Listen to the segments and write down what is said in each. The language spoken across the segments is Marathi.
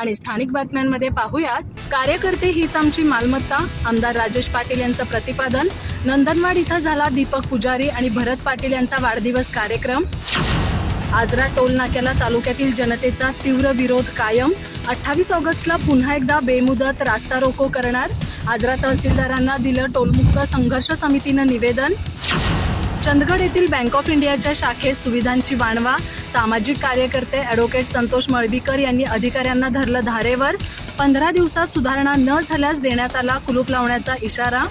आणि स्थानिक बातम्यांमध्ये पाहूयात. कार्यकर्ते हीच आमची मालमत्ता. आमदार राजेश पाटील यांचं प्रतिपादन. नंदनवाड इथं झाला दीपक पुजारी आणि भरत पाटील यांचा वाढदिवस कार्यक्रम. आजरा टोल नाक्याला तालुक्यातील जनतेचा तीव्र विरोध कायम. अठ्ठावीस ऑगस्टला पुन्हा एकदा बेमुदत रास्ता रोको करणार. आजरा तहसीलदारांना दिलं टोलमुक्त संघर्ष समितीनं निवेदन. चंदगड येथील बँक ऑफ इंडियाच्या शाखेत सुविधांची वाणवा सामाजिक कार्यकर्ते ॲडव्होकेट संतोष मळबीकर यांनी अधिकाऱ्यांना धरलं धारेवर. पंधरा दिवसात सुधारणा न झाल्यास देण्यात आला कुलूप लावण्याचा इशारा.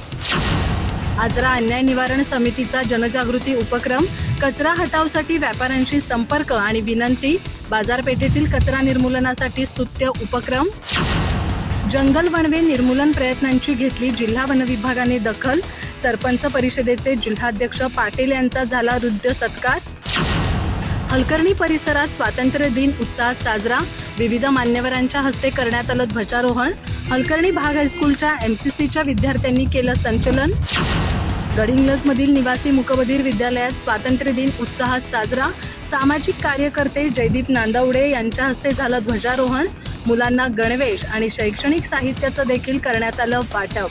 आजरा अन्याय निवारण समितीचा जनजागृती उपक्रम. कचरा हटावसाठी व्यापाऱ्यांशी संपर्क आणि विनंती. बाजारपेठेतील कचरा निर्मूलनासाठी स्तुत्य उपक्रम. जंगल वणवे निर्मूलन प्रयत्नांची घेतली. जिल्हा वन विभागाने दखल. सरपंच परिषदेचे जिल्हाध्यक्ष पाटील यांचा झाला हृदय सत्कार. हलकर्णी परिसरात स्वातंत्र्य दिन उत्साहात साजरा. विविध मान्यवरांच्या हस्ते करण्यात आलं ध्वजारोहण. हलकर्णी भाग हायस्कूलच्या एमसीसीच्या विद्यार्थ्यांनी केलं संचलन. गडिंग्लजमधील निवासी मुकबधीर विद्यालयात स्वातंत्र्य दिन उत्साहात साजरा. सामाजिक कार्यकर्ते जयदीप नांदवडे यांच्या हस्ते झालं ध्वजारोहण. मुलांना गणवेश आणि शैक्षणिक साहित्याचं देखील करण्यात आलं वाटप.